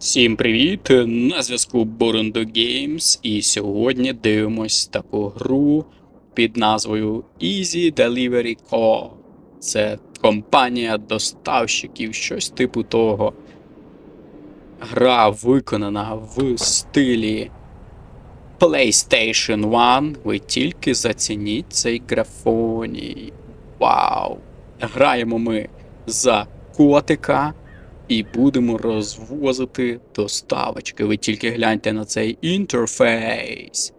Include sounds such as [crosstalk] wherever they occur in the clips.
Всім привіт! На зв'язку Burundo Games, і сьогодні дивимось таку гру під назвою Easy Delivery Co. Це компанія доставщиків, щось типу того. Гра виконана в стилі PlayStation 1. Ви тільки зацініть цей графоній. Вау! Граємо ми за котика і будемо розвозити доставочки. Ви тільки гляньте на цей інтерфейс.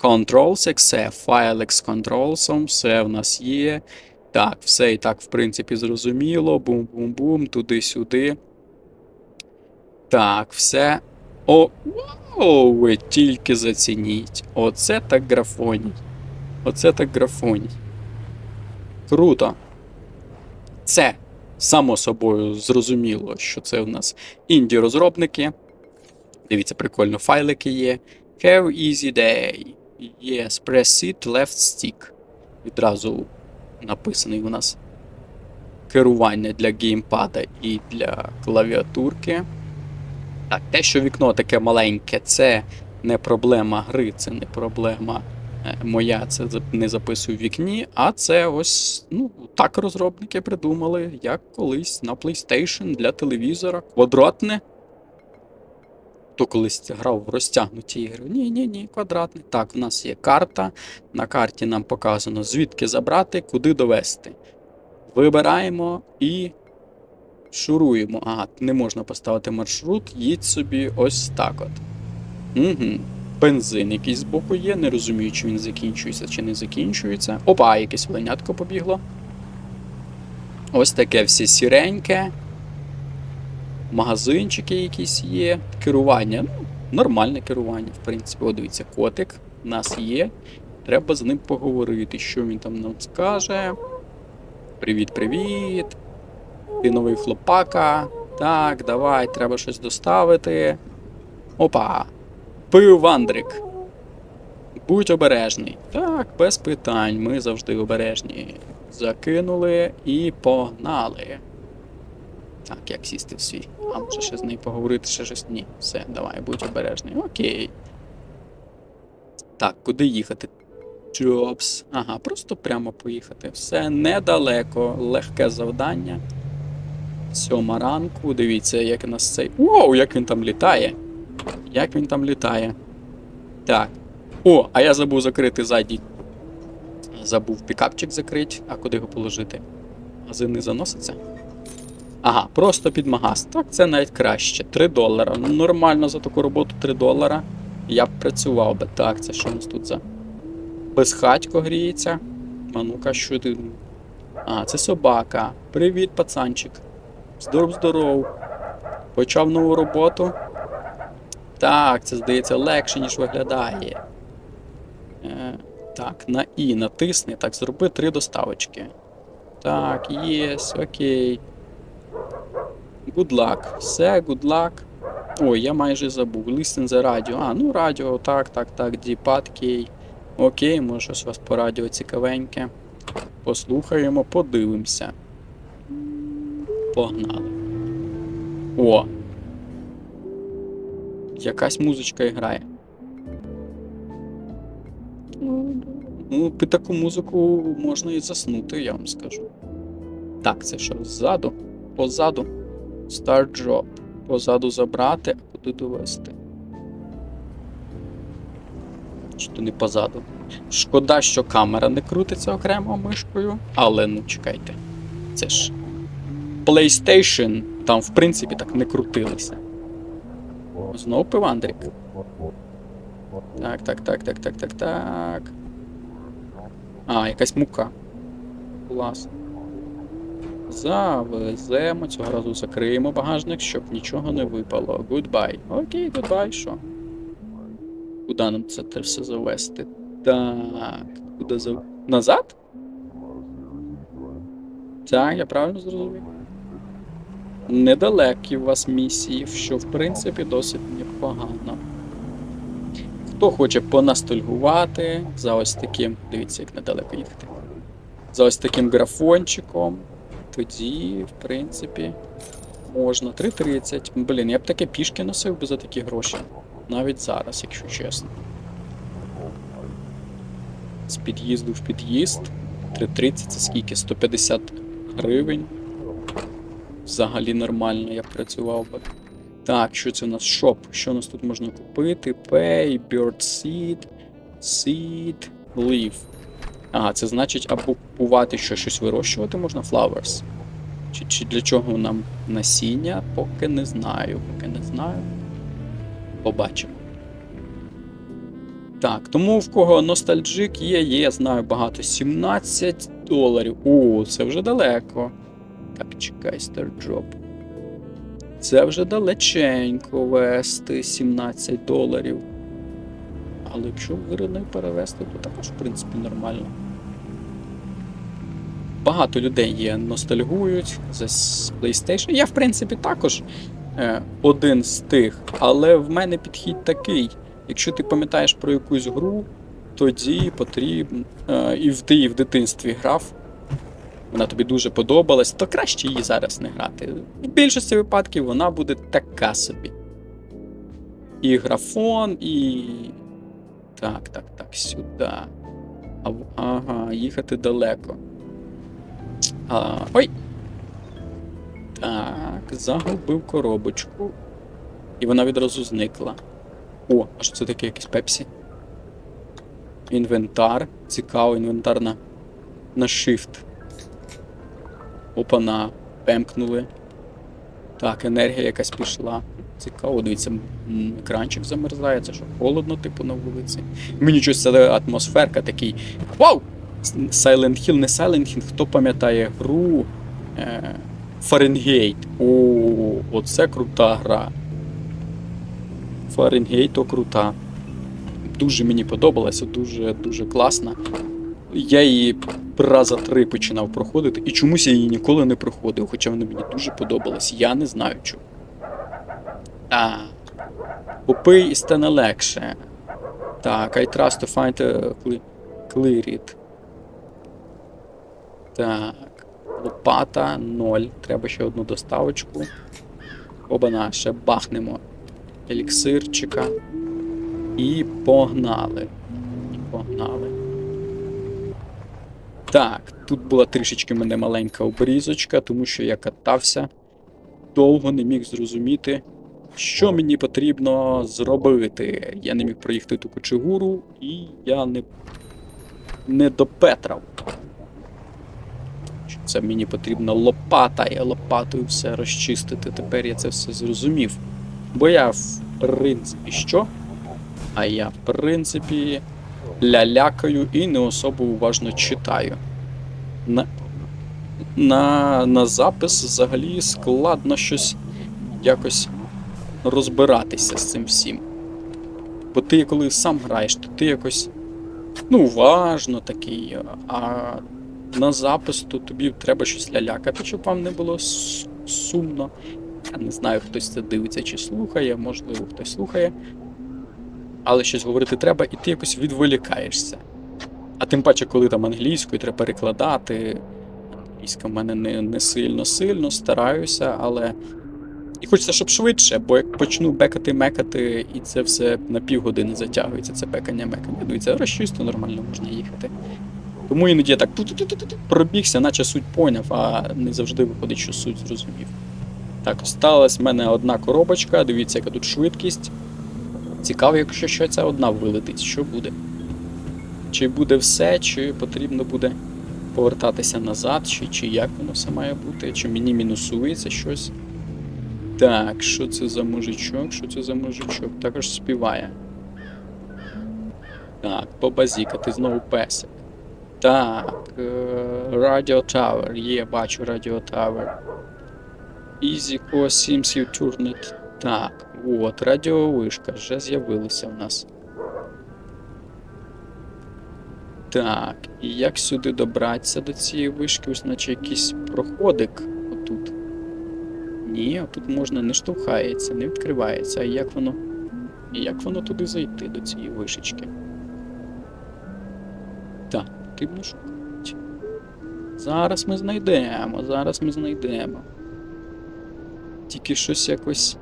Controls exe, Filex Controls, все в нас є. Так, все і так, в принципі, зрозуміло. Бум-бум-бум, туди-сюди. Так, все. О, вау, ви тільки зацініть. Оце так графоній. Оце так графоній. Круто. Це Само собою зрозуміло, що це в нас інді-розробники. Дивіться, прикольно, файлики є. Have easy day. Yes, press it left stick. Відразу написаний у нас керування для геймпада і для клавіатурки. Так, те, що вікно таке маленьке, це не проблема гри, це не проблема моя. Це не записую в вікні, а це ось, ну, так розробники придумали, як колись на PlayStation для телевізора. Квадратне. Хто колись грав в розтягнуті ігри? Ні, ні, ні, квадратне. Так, в нас є карта. На карті нам показано, звідки забрати, куди довести. Вибираємо і шуруємо. Ага, не можна поставити маршрут, їдь собі ось так от. Угу. Бензин якийсь збоку є, не розумію, чи він закінчується, чи не закінчується. Опа, якесь оленятко побігло. Ось таке все сіреньке. Магазинчики якісь є. Керування. Ну, нормальне керування, в принципі. О, дивіться, котик у нас є. Треба з ним поговорити, що він там нам скаже. Привіт-привіт. Ти новий хлопака. Так, давай, треба щось доставити. Опа. Пив Вандрик. Будь обережний. Так, без питань. Ми завжди обережні. Закинули і погнали. Так, як сісти в свій. А може ще з нею поговорити, ще щось. Ні. Все, давай, будь обережний. Окей. Так, куди їхати? Джобс. Ага, просто прямо поїхати. Все недалеко. Легке завдання. Сьома ранку. Дивіться, як у нас цей. Воу, як він там літає. Як він там літає. Так. О, а я забув закрити задній. Забув пікапчик закрити. А куди його положити? Магазин не заноситься? Ага, просто під магаз. Так, це навіть краще. 3 долара. Ну, нормально за таку роботу 3 долара. Я б працював би. Так, це що у нас тут за. Безхатько гріється. А ну-ка, що ти. А, це собака. Привіт, пацанчик. Здоров, здоров. Почав нову роботу. Так, це здається легше, ніж виглядає. Е, так, на І натисни. Так, зроби три доставочки. Так, єс, окей. Good luck. Все, good luck. Ой, я майже забув. Listen the radio. А, ну радіо, так, так, так, діпад кей. Окей, може щось у вас по радіо цікавеньке. Послухаємо, подивимося. Погнали. О, Якась музичка грає. Ну, під таку музику можна і заснути, я вам скажу. Так, це що, ззаду? Позаду. Start job. Позаду забрати, а куди довести. Чи то не позаду? Шкода, що камера не крутиться окремо мишкою, але ну чекайте. Це ж PlayStation, там в принципі так не крутилися. Знову пивандрик. Так, так, так, так, так, так, так. А, якась мука. Клас. Завеземо, цього разу закриємо багажник, щоб нічого не випало. Goodbye. Окей, goodbye, що? Куди нам це все завести? Так. Куди зав... Назад? Так, я правильно зрозумів. Недалекі у вас місії, що в принципі досить непогано. Хто хоче понастальгувати за ось таким. Дивіться, як недалеко їхати. За ось таким графончиком. Тоді, в принципі, Можна, 3.30. Блін, я б таке пішки носив би за такі гроші. Навіть зараз, якщо чесно. З під'їзду в під'їзд. 3.30 це скільки? 150 гривень. Взагалі нормально, я працював би. Так, що це у нас? Шоп. Що у нас тут можна купити? Pay, Bird Seed, Seed, Leaf. Ага, це значить або купувати що, щось вирощувати можна, flowers. Чи, чи для чого нам насіння? Поки не знаю. Поки не знаю. Побачимо. Так, тому в кого ностальджик є, є, знаю багато. 17 доларів. О, це вже далеко. Так, чекай, стардроп. Це вже далеченько вести 17 доларів. Але якщо вирони перевести, то також, в принципі, нормально. Багато людей є, ностальгують за PlayStation. Я, в принципі, також е, один з тих, але в мене підхід такий. Якщо ти пам'ятаєш про якусь гру, тоді потрібно. Е, і ти в дитинстві грав, вона тобі дуже подобалась, то краще її зараз не грати. В більшості випадків вона буде така собі. І графон, і. Так, так, так, сюди. А, ага, їхати далеко. А, ой! Так, загубив коробочку. І вона відразу зникла. О, а що це таке якийсь пепсі? Інвентар. Цікаво, інвентар на, на shift. Опана. Пемкнули. Так, енергія якась пішла. Цікаво, дивіться, екранчик замерзає, це що, холодно, типу, на вулиці. Мені щось атмосферка такий. Вау! Silent Hill, не Silent Hill, хто пам'ятає гру е, Fahrenheit. О, оце крута гра. Fahrenheit то крута. Дуже мені подобалася, дуже дуже класна. Я її раза три починав проходити, і чомусь я її ніколи не проходив, хоча вона мені дуже подобалась. Я не знаю чому. А. Купи і стане легше. Так, I trust to find a clear it. Так. Лопата 0. Треба ще одну доставочку. Обана, ще бахнемо еліксирчика. І погнали. І погнали. Так, тут була трішечки мене маленька обрізочка, тому що я катався, довго не міг зрозуміти, що мені потрібно зробити. Я не міг проїхати ту кочегуру, і я не, не допетрав. Що Це мені потрібна лопата, я лопатою все розчистити. Тепер я це все зрозумів. Бо я, в принципі, що? А я, в принципі, лялякаю і не особо уважно читаю. На, на, на запис взагалі складно щось якось розбиратися з цим всім. Бо ти, коли сам граєш, то ти якось ну, уважно такий, а на запис то тобі треба щось лялякати, щоб вам не було сумно. Я не знаю, хтось це дивиться чи слухає, можливо, хтось слухає. Але щось говорити треба, і ти якось відволікаєшся. А тим паче, коли там англійською треба перекладати. Англійська в мене не, не сильно сильно, стараюся, але. І хочеться, щоб швидше, бо як почну бекати, мекати, і це все на півгодини затягується, це бекання, мекання. Дивіться, розчисто нормально можна їхати. Тому іноді я так пробігся, наче суть поняв, а не завжди виходить, що суть зрозумів. Так, осталась в мене одна коробочка, дивіться, яка тут швидкість. Цікаво, якщо ще ця одна вилетить, що буде? Чи буде все, чи потрібно буде повертатися назад, чи, чи як воно все має бути, чи мені мінусується щось. Так, що це за мужичок? Що це за мужичок? Також співає. Так, побазікати знову песик. Так, Radio Tower. Є, бачу Radio Tower. Easy Core Sims You Turned. Так, от, радіовишка вже з'явилася в нас. Так, і як сюди добратися до цієї вишки? Ось наче якийсь проходик отут. Ні, тут можна не штовхається, не відкривається. А як воно. Як воно туди зайти до цієї вишечки? Так, потрібно шукати. Зараз ми знайдемо, зараз ми знайдемо. Тільки щось якось.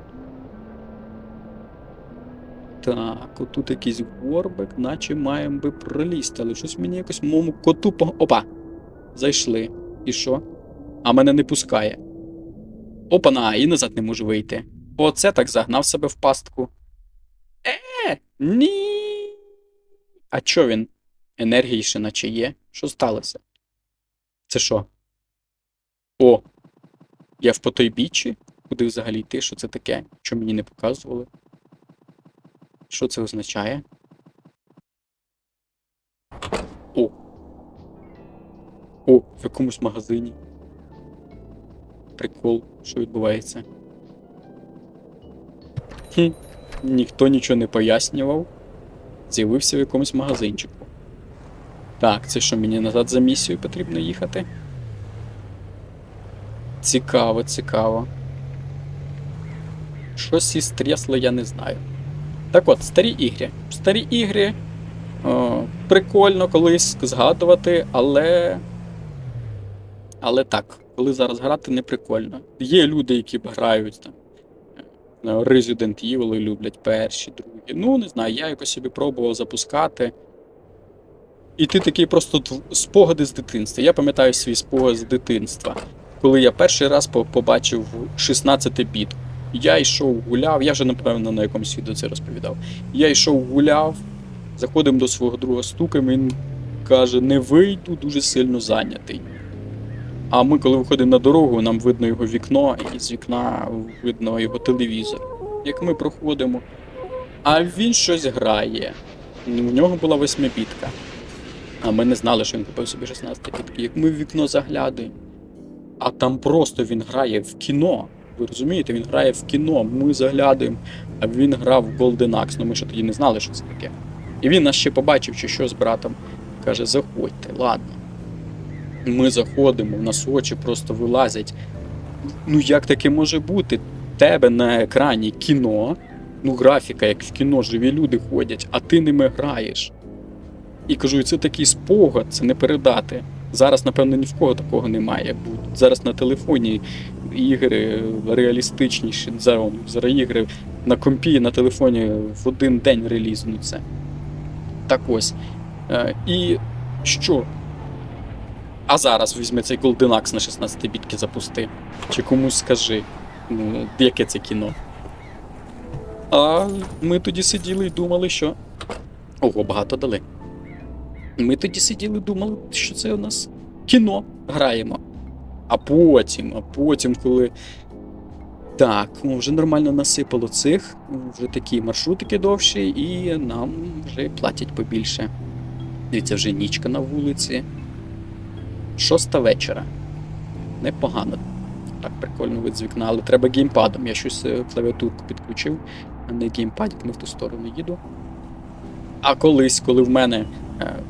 Так, отут якийсь горбик, наче маємо би пролізти, але щось мені якось моєму коту по. Опа! Зайшли. І що? А мене не пускає. Опана, і назад не можу вийти. Оце так загнав себе в пастку. Е, ні. А чо він? Енергії ще наче є. Що сталося? Це що? О! Я в потойбіччі? Куди взагалі йти? Що це таке? Що мені не показували? Що це означає? О! О, в якомусь магазині. Прикол, що відбувається. Хм, ніхто нічого не пояснював. З'явився в якомусь магазинчику. Так, це що мені назад за місією потрібно їхати? Цікаво, цікаво. Щось із трясло, я не знаю. Так от, старі ігри. Старі ігри. О, прикольно колись згадувати, але. Але так, коли зараз грати не прикольно. Є люди, які грають там. е, Resident Evil люблять перші, другі. Ну, не знаю, я якось собі пробував запускати. І ти такий просто спогади з дитинства. Я пам'ятаю свій спогад з дитинства, коли я перший раз побачив 16 біт. Я йшов гуляв, я вже напевно на якомусь відео це розповідав. Я йшов гуляв, заходимо до свого друга стукаємо, він каже: не вийду, дуже сильно зайнятий. А ми, коли виходимо на дорогу, нам видно його вікно, і з вікна видно його телевізор. Як ми проходимо, а він щось грає. У нього була восьмибітка. А ми не знали, що він купив собі 16 бітки. Як ми в вікно заглядаємо, а там просто він грає в кіно. Ви розумієте, він грає в кіно, ми заглядаємо, а він грав в Golden Axe, ну ми ще тоді не знали, що це таке. І він нас ще побачив, чи що з братом. Каже, заходьте, ладно. Ми заходимо, в нас очі просто вилазять. Ну як таке може бути? Тебе на екрані кіно, ну графіка, як в кіно, живі люди ходять, а ти ними граєш. І кажу, це такий спогад, це не передати. Зараз, напевно, ні в кого такого немає. Зараз на телефоні ігри реалістичніші. Зараз ігри на компі, на телефоні в один день релізнуться. Так ось. Е, і що? А зараз візьми цей Golden Axe на 16 бітки запусти. Чи комусь скажи, ну, яке це кіно. А ми тоді сиділи і думали, що. Ого, багато дали. Ми тоді сиділи думали, що це у нас кіно граємо. А потім, а потім, коли. Так, ну, вже нормально насипало цих, вже такі маршрутики довші, і нам вже платять побільше. Дивіться, вже нічка на вулиці. Шоста вечора. Непогано. Так, прикольно вид з вікна, але треба геймпадом. Я щось е, клавіатурку підключив, а не геймпадик, не в ту сторону їду. А колись, коли в мене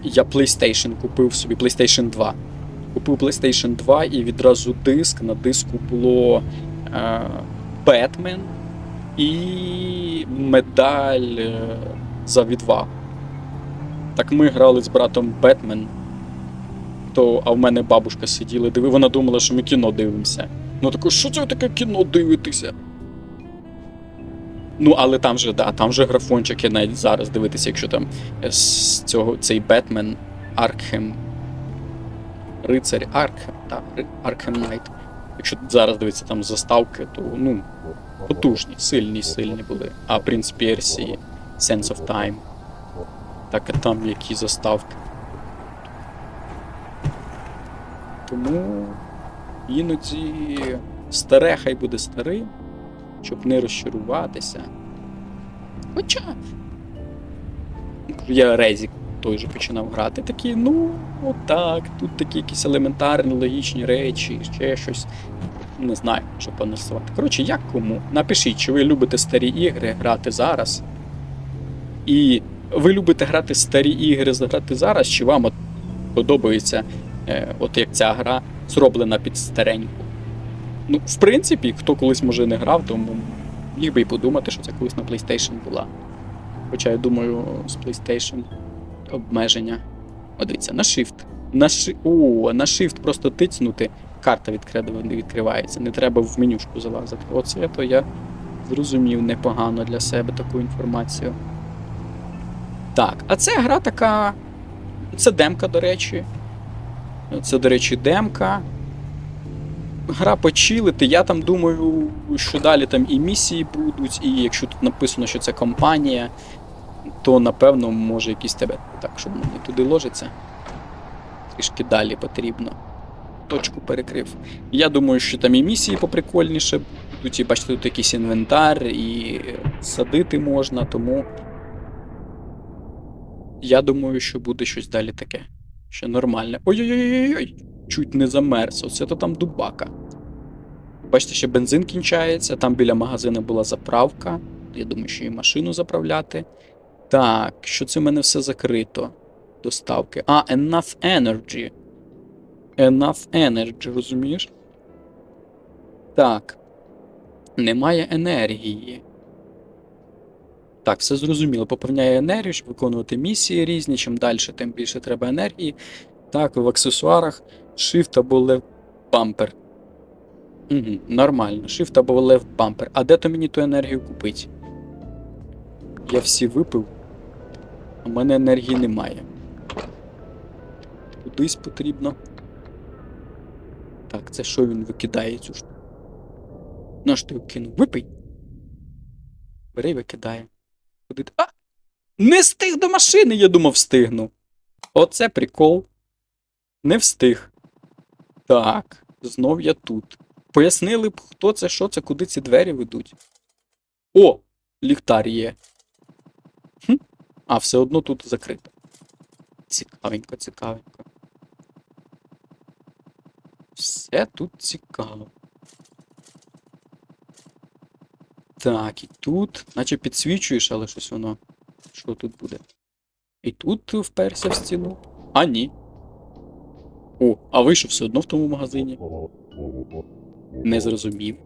я PlayStation купив собі PlayStation 2. Купив PlayStation 2 і відразу диск. На диску було е, Бетмен і медаль е, за відвагу. Так ми грали з братом Бетмен. То, а в мене бабушка сиділа, вона думала, що ми кіно дивимося. Ну таке, що це таке кіно дивитеся? Ну, але там же, да, там же графончик є навіть зараз дивитися, якщо там е, з цього цей Бетмен Аркхем. Рицарь Аркхем, так, Аркхем Найт. Якщо зараз дивитися там заставки, то ну, потужні, сильні, сильні були. А Принц Персії, Sense of Time. Так і там які заставки. Тому іноді старе хай буде старим, щоб не розчаруватися. Хоча. Я Резік той же починав грати. Такі, ну, отак, тут такі якісь елементарні логічні речі, ще щось. Не знаю, що понасувати. Коротше, як кому? Напишіть, чи ви любите старі ігри грати зараз. І ви любите грати старі ігри грати зараз, чи вам от подобається, е, от як ця гра зроблена під стареньку? Ну, в принципі, хто колись може не грав, то міг би і подумати, що це колись на PlayStation була. Хоча я думаю, з PlayStation обмеження. О, дивіться, на Shift. На ши... О, на Shift просто тицнути, карта не відкривається. Не треба в менюшку залазити. Оце то я зрозумів непогано для себе таку інформацію. Так, а це гра така. Це демка, до речі. Це, до речі, демка. Гра почилити. Я там думаю, що далі там і місії будуть, і якщо тут написано, що це компанія, то напевно може якісь тебе. Так, щоб не туди ложиться. Трішки далі потрібно. Точку перекрив. Я думаю, що там і місії поприкольніше будуть, і бачите, тут якийсь інвентар, і садити можна, тому. Я думаю, що буде щось далі таке. Що нормальне. Ой-ой-ой-ой! Чуть не замерз. Оце то там дубака. Бачите, ще бензин кінчається. Там біля магазину була заправка. Я думаю, що і машину заправляти. Так, що це в мене все закрито? Доставки. А, enough energy. Enough energy, розумієш? Так. Немає енергії. Так, все зрозуміло. Поповняє енергію, щоб виконувати місії різні. Чим далі, тим більше треба енергії. Так, в аксесуарах Shift або Left Bumper. Угу, нормально. Shift або Left Bumper. А де то мені ту енергію купити? Я всі випив, а в мене енергії немає. Кудись потрібно. Так, це що він викидає цю штуку? На що ти кинув? Випий! Бери викидає. Куди ти. А! Не встиг до машини, я думав, встигну. Оце прикол. Не встиг. Так, знов я тут. Пояснили б, хто це, що це, куди ці двері ведуть. О! Ліхтар є. Хм. А, все одно тут закрито. Цікавенько, цікавенько. Все тут цікаво. Так, і тут, наче підсвічуєш, але щось воно. Що тут буде? І тут вперся в стіну. А, ні. О, а вийшов все одно в тому магазині. Не зрозумів.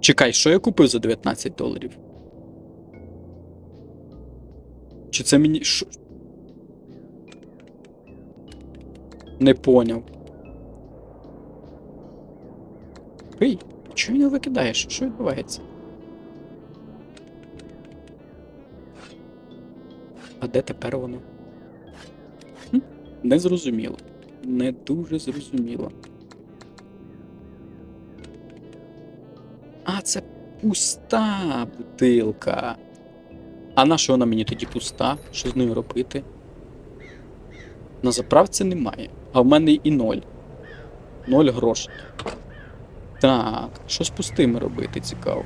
Чекай, що я купив за 19 доларів? Чи це мені. Що? Не поняв. Ей, чого не викидаєш? Що відбувається? А де тепер воно? Хм? Не зрозуміло. Не дуже зрозуміло. А, це пуста бутилка. А на що вона мені тоді пуста? Що з нею робити? На заправці немає. А в мене і ноль. Ноль грошей. Так, що з пустими робити цікаво.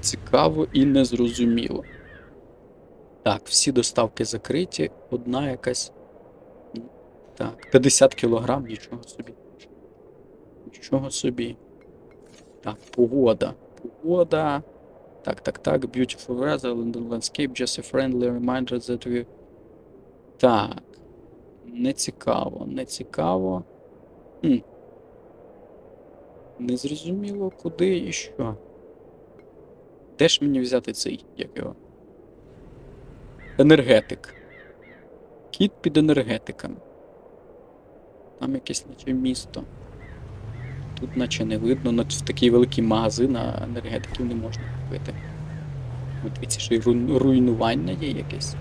Цікаво і незрозуміло. Так, всі доставки закриті, одна якась. Так, 50 кілограм, нічого собі. Нічого собі. Так, погода. Погода. Так, так, так. Beautiful weather, landscape, just a friendly reminder that we. Так. Не цікаво, не цікаво. Хм. Не зрозуміло, куди і що. Де ж мені взяти цей, як його? Енергетик. Кіт під енергетиками. Там якесь наче місто. Тут наче не видно, ну, в такий великий магазин, а енергетиків не можна купити. От дивіться, що і ру- руйнування є якесь.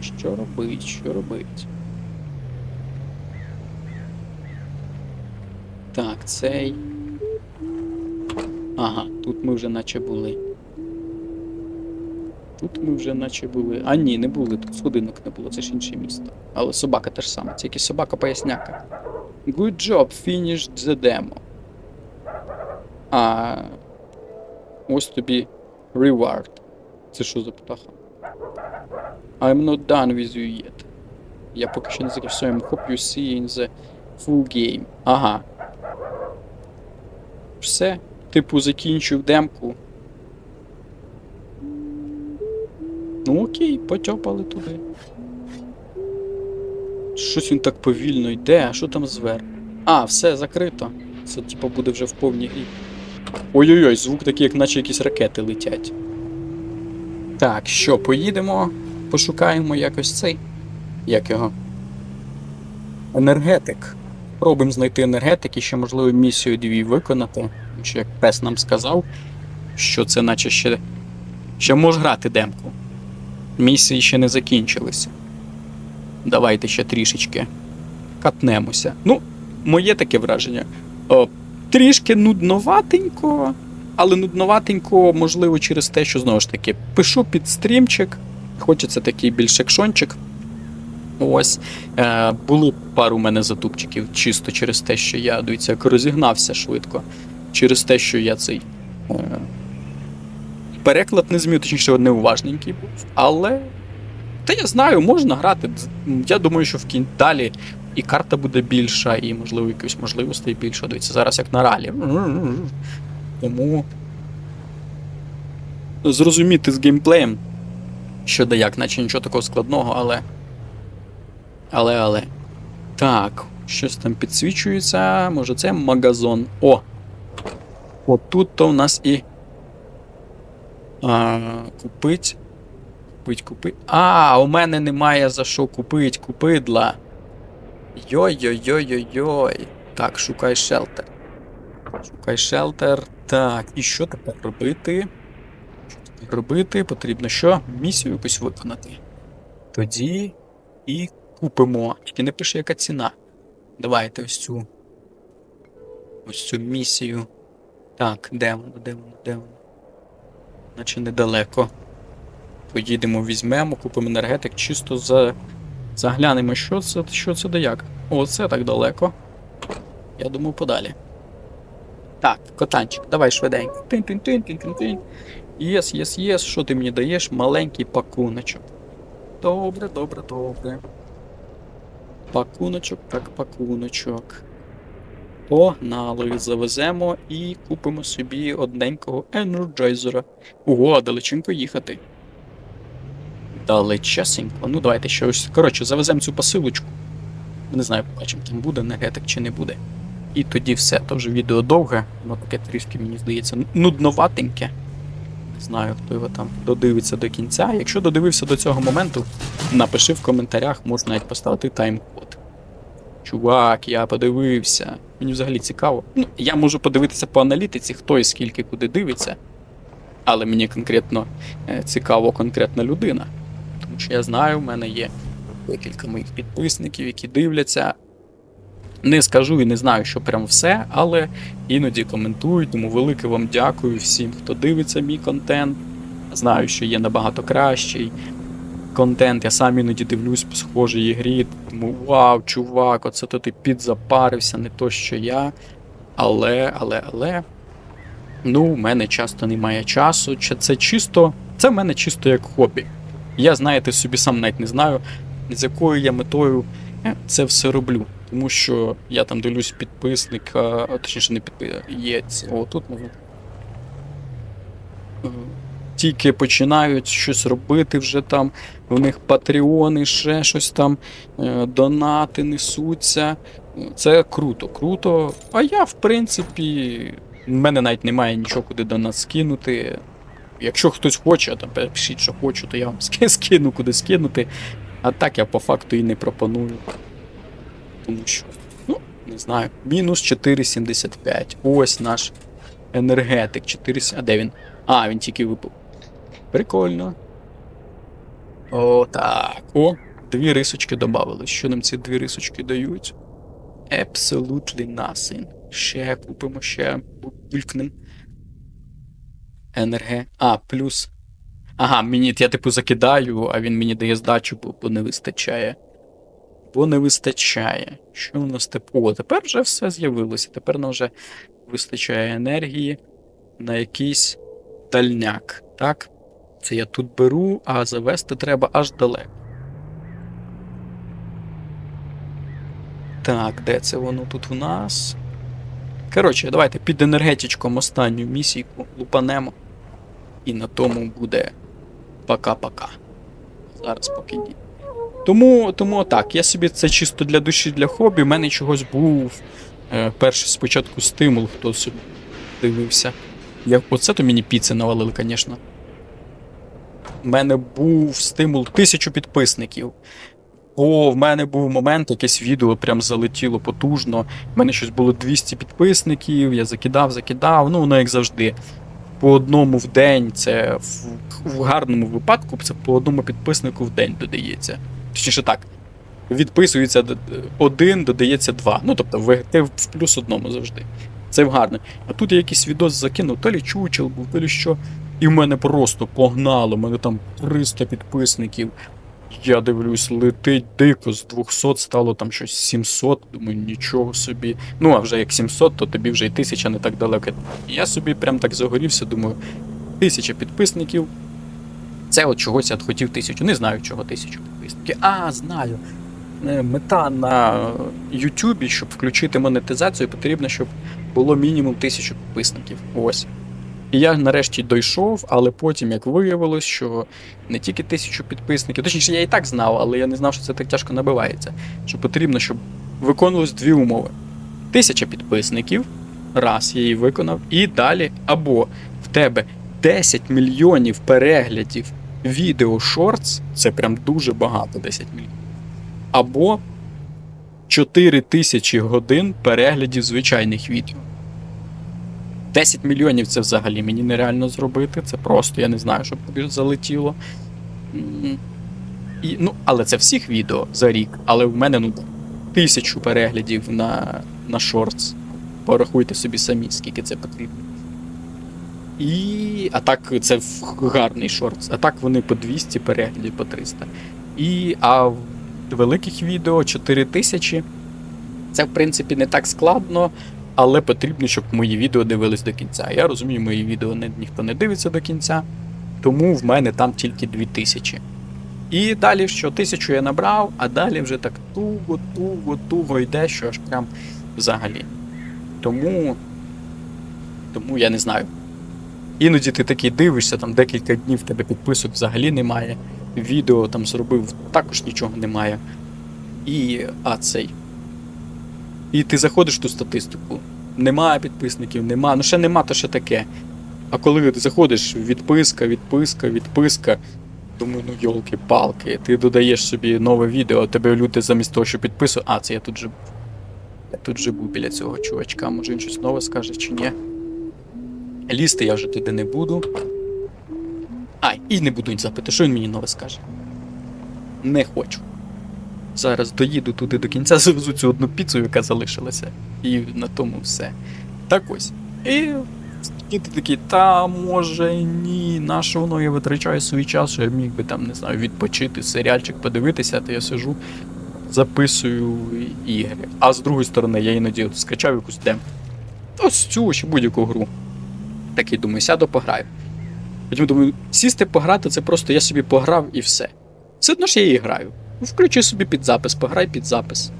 Що робить, що робить? Так, цей. Ага, тут ми вже наче були. Тут ми вже наче були. А ні, не були, тут сходинок не було, це ж інше місто. Але собака теж саме, тільки собака поясняка. Good job, finished the demo. А. Ось тобі reward. Це що за птаха? I'm not done with you yet. Я поки що не закінчив. Hope you see in the full game. Ага. Все. Типу, закінчив демку. Ну окей, потьопали туди. Щось він так повільно йде, а що там зверху? А, все, закрито. Це типу буде вже в повній грі. Ой-ой-ой, звук такий, як наче якісь ракети летять. Так, що, поїдемо? пошукаємо якось цей. Як його? Енергетик. Пробуємо знайти енергетик і ще, можливо, місію дві виконати. Що як пес нам сказав, що це наче ще. Ще може грати демку. Місії ще не закінчилися. Давайте ще трішечки катнемося. Ну, моє таке враження. О, трішки нудноватенько, але нудноватенько, можливо, через те, що знову ж таки пишу під стрімчик. Хочеться такий більш екшончик. Ось. Е, були пару у мене затупчиків, чисто через те, що я дивіться, розігнався швидко. Через те, що я цей. Е, переклад не змів, точніше, неуважненький був. Але. Та я знаю, можна грати. Я думаю, що в кін... далі і карта буде більша, і, можливо, якісь можливостей більше. Дивіться, зараз як на ралі. Тому. Зрозуміти з геймплеєм, що да як, наче нічого такого складного, але. Але, але. Так, щось там підсвічується. Може це магазон. О! От тут то в нас і. А, купить. Купить, купить. А, у мене немає за що купить, купидла. Йой-йой-йой-йой-йой. Так, шукай шелтер. Шукай шелтер. Так, і що тепер робити? Що тепер робити? Потрібно що? Місію якусь виконати. Тоді і купимо. Тільки не пише, яка ціна. Давайте ось цю. Ось цю місію. Так, де воно, де воно, де воно? Наче недалеко. Поїдемо, візьмемо, купимо енергетик, чисто за... заглянемо, що це, що це да як. О, це так далеко. Я думаю, подалі. Так, котанчик, давай швиденько. Тин-тин-тин-тин-тин-тин. Єс, єс, єс, що ти мені даєш? Маленький пакуночок. Добре, добре, добре. Пакуночок, так, пакуночок. Погнали, завеземо і купимо собі одненького енерджайзера. Ого, далеченько їхати. Далечесенько. Ну, давайте ще ось. Коротше, завеземо цю посилочку. Не знаю, побачимо, там буде енергетик чи не буде. І тоді все. То вже відео довге, воно таке трішки, мені здається, нудноватеньке. Не знаю, хто його там додивиться до кінця. Якщо додивився до цього моменту, напиши в коментарях, можна навіть поставити тайм-код. Чувак, я подивився. Мені взагалі цікаво. Ну, я можу подивитися по аналітиці, хто і скільки куди дивиться. Але мені конкретно е, цікаво конкретна людина. Тому що я знаю, в мене є декілька моїх підписників, які дивляться. Не скажу і не знаю, що прям все, але іноді коментують, тому велике вам дякую всім, хто дивиться мій контент. Знаю, що є набагато кращий контент. Я сам іноді дивлюсь по схожій ігрі. Тому вау, чувак, оце то ти підзапарився, не то, що я. Але, але, але. Ну, в мене часто немає часу. Чи Це чисто. Це в мене чисто як хобі. Я, знаєте, собі сам навіть не знаю, з якою я метою е, це все роблю. Тому що я там дивлюсь підписника, точніше не підписник, є. О, тут можна. Тільки починають щось робити вже там, у них патреони, ще щось там, е, донати несуться. Це круто, круто. А я, в принципі, в мене навіть немає нічого куди до нас скинути. Якщо хтось хоче, то пишіть, що хочу, то я вам [laughs] скину, куди скинути. А так я по факту і не пропоную. Тому що, ну, не знаю, мінус 4,75. Ось наш енергетик. 4... А де він? А, він тільки випав. Прикольно. О, так. О, дві рисочки додали. Що нам ці дві рисочки дають? Absolutely nothing. Ще купимо, ще булькнем. НРГ. А, плюс. Ага, мені я типу закидаю, а він мені дає здачу, бо, бо не вистачає. Бо не вистачає. Що у нас тепер? О, тепер вже все з'явилося. Тепер нам вже вистачає енергії на якийсь дальняк. Так? Це я тут беру, а завести треба аж далеко. Так, де це воно тут у нас? Коротше, давайте під енергетичком останню місійку лупанемо. І на тому буде пока-пока. Зараз поки ні. Тому, тому так, я собі це чисто для душі, для хобі. У мене чогось був е, перший спочатку стимул, хто собі дивився. Я, оце то мені піци навалили, звісно. В мене був стимул тисячу підписників. О, в мене був момент, якесь відео прям залетіло потужно. В мене щось було 200 підписників, я закидав, закидав, ну воно як завжди. По одному в день, це в, в гарному випадку, це по одному підписнику в день додається. Точніше так, відписується один, додається два. Ну тобто ти в плюс одному завжди. Це в гарне. А тут я якийсь відос закинув, то лі чучел був, то лі що. І в мене просто погнало, в мене там 300 підписників. Я дивлюсь, летить дико, з 200 стало там щось 700, думаю, нічого собі. Ну, а вже як 700, то тобі вже й 1000 не так далеко. Я собі прям так загорівся, думаю, 1000 підписників. Це от чогось я хотів тисячу. Не знаю, чого тисячу підписників. А, знаю. Е, Мета на Ютубі, щоб включити монетизацію, потрібно, щоб було мінімум тисячу підписників. Ось. І я нарешті дійшов, але потім, як виявилось, що не тільки тисячу підписників, точніше, я і так знав, але я не знав, що це так тяжко набивається. Що потрібно, щоб виконувалось дві умови: тисяча підписників, раз я її виконав, і далі, або в тебе 10 мільйонів переглядів відео шортс, це прям дуже багато 10 мільйонів. Або 4 тисячі годин переглядів звичайних відео. 10 мільйонів це взагалі мені нереально зробити. Це просто, я не знаю, щоб тобі залетіло. І, ну, але це всіх відео за рік. Але в мене ну, тисячу переглядів на, на шортс. Порахуйте собі самі, скільки це потрібно. І. А так, це гарний шортс. А так вони по 200 переглядів, по 300. І. А в великих відео 4000. Це, в принципі, не так складно, але потрібно, щоб мої відео дивились до кінця. Я розумію, мої відео не, ніхто не дивиться до кінця, тому в мене там тільки 2000. І далі що тисячу я набрав, а далі вже так туго, туго, туго йде, що аж прям взагалі. Тому. Тому я не знаю. Іноді ти такий дивишся, там декілька днів в тебе підписок взагалі немає. Відео там зробив, також нічого немає. І. А цей. І ти заходиш в ту статистику. Нема підписників, нема. Ну ще нема, то ще таке. А коли ти заходиш, відписка, відписка, відписка. Думаю, ну йолки-палки, ти додаєш собі нове відео, тебе люди замість того, що підписують. А, це я тут же був. Я тут же був біля цього чувачка. Може він щось нове скаже чи ні. Лізти я вже туди не буду. Ай, і не буду запити, що він мені нове скаже. Не хочу. Зараз доїду туди до кінця, [laughs] завезу цю одну піцу, яка залишилася. І на тому все. Так ось. І, ти такий, та може ні, на що воно я витрачаю свій час, що я міг би там, не знаю, відпочити, серіальчик подивитися, то я сижу, записую ігри. А з другої сторони, я іноді от скачав якусь дем. Ось цю чи будь-яку гру. Такий думаю, сяду пограю. Потім думаю, сісти пограти це просто я собі пограв і все. Все одно ж я її граю. Включи собі під запис, пограй під запис.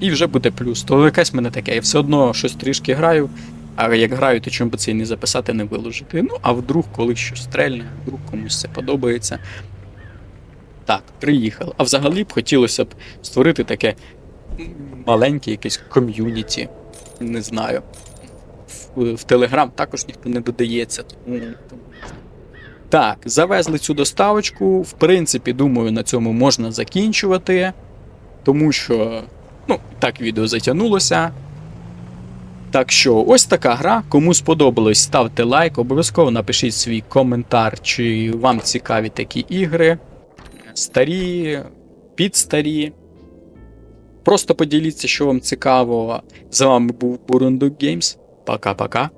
І вже буде плюс. То якесь мене таке. Я все одно щось трішки граю, а як граю, то чому би це і не записати, не виложити. Ну, а вдруг колись щось стрельне, вдруг комусь це подобається. Так, приїхали. А взагалі б хотілося б створити таке маленьке якесь ком'юніті. Не знаю. В, в Телеграм також ніхто не додається. Тому так, завезли цю доставочку. В принципі, думаю, на цьому можна закінчувати. Тому що, ну, так відео затягнулося. Так що, ось така гра. Кому сподобалось, ставте лайк, обов'язково напишіть свій коментар, чи вам цікаві такі ігри. Старі, підстарі. Просто поділіться, що вам цікаво. З вами був Бурундук Games. Пока-пока.